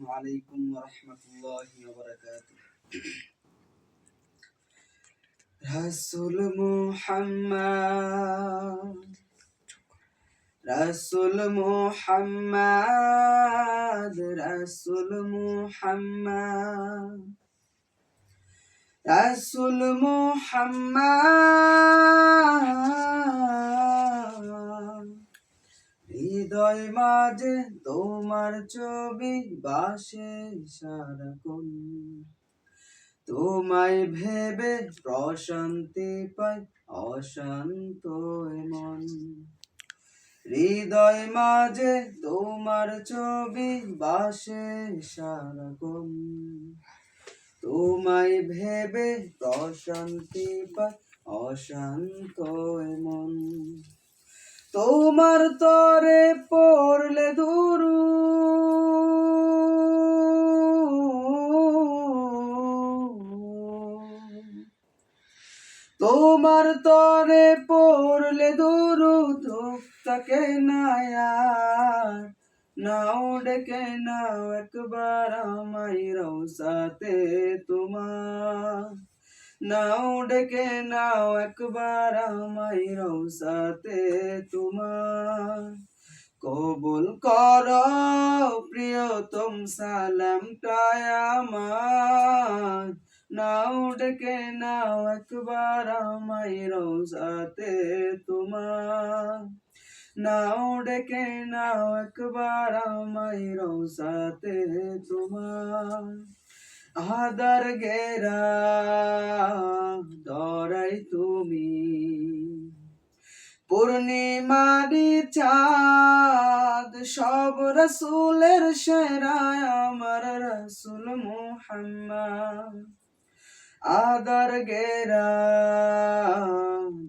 عليكم ورحمة الله وبركاته. رسول محمد رسول محمد رسول محمد رسول محمد. হৃদয় মাঝে তোমার ছবি বাসে সারাক্ষণ। তোমায় ভেবে প্রশান্তি পাই, অশান্ত মন হৃদয় মাঝে তোমার ছবি বাসে সারাক্ষণ। তোমায় ভেবে প্রশান্তি পাই, অশান্ত মন তোমার তরে পড়লে দুরু। তোমার তরে পড়লে দুরু তাকে নায়ার নাও ডেকে নাও একবার আমায় রৌসাতে তোমার। নাও, ডেকে নাও একবার আমায় রৌসাতে তোমার। কবুল কর প্রিয়তম সালামটায় আমার। নাও, ডেকে নাও একবার আমায় রৌসাতে তোমার। নাও, ডেকে নাও একবার আমায় রৌসাতে তোমার। আদার গেরা দরাই তুমি। পূর্ণিমারি চাঁদ, সব রসুলের সেরায়, আমার রসুল মুহাম্মদ। আদার গেরা,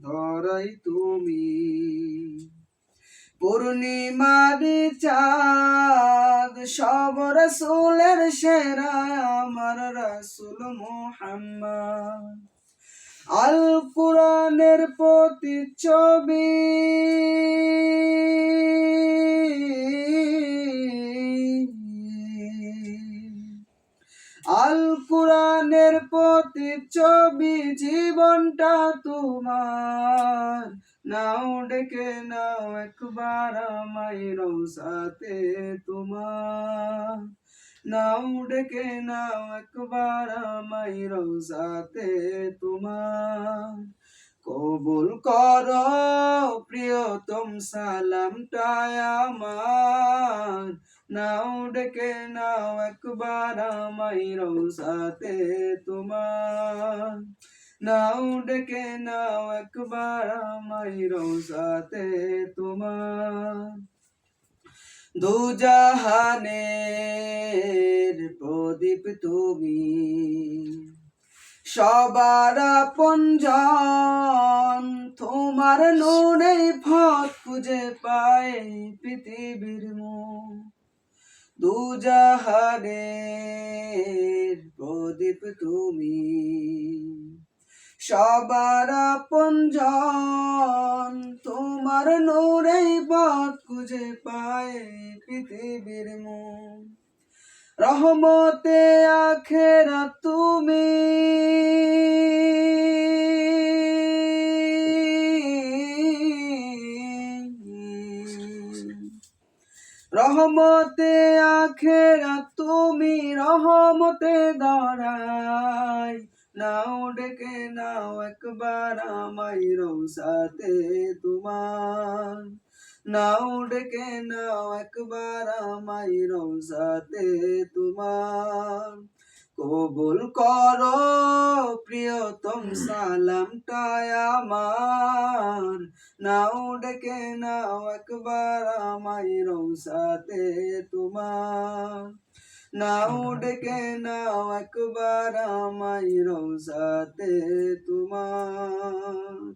ধরাই তুমি। পূর্ণিমারি চাঁদ সব রসুলের সেরা আমার রসুল মুহাম্মদ। আল কোরআনের প্রতিচ্ছবি আল কোরআনের প্রতিচ্ছবি জীবনটা তোমার। নাও ডেকে নাও একবার আমায় সাথে তোমার। নাও ডেকে নাও একবার আমায় সাথে তোমার। কবুল কর প্রিয়তম সালামটায় আমার নাও ডেকে নাও একবার আমায় রৌসাতে তোমার। নাও ডেকে নাও একবার আমায় রৌসাতে তোমার। দুজাহানের প্রদীপ তুমি। সবার পঞ্জন তোমার নুনে পথ খুঁজে পায় পৃথিবীর মুখ দুজাহানের প্রদীপ তুমি। সবার পঞ্জন তোমার নূরেই পথ খুঁজে পায় পৃথিবীর মন। রহমতে আখেরা তুমি। রহমতে আখেরা তুমি রহমতে দাঁড়াই। নাও ডেকে নাও একবার আমায় রৌসাতে তোমার। নাও ডেকে নাও একবার আমায় রৌসাতে তোমার। কবুল কর প্রিয়তম সালামটায় আমার। নাও ডেকে নাও একবার আমায় রৌসাতে তোমার। নাও ডেকে নাও একবার আমায় রৌসাতে তোমার।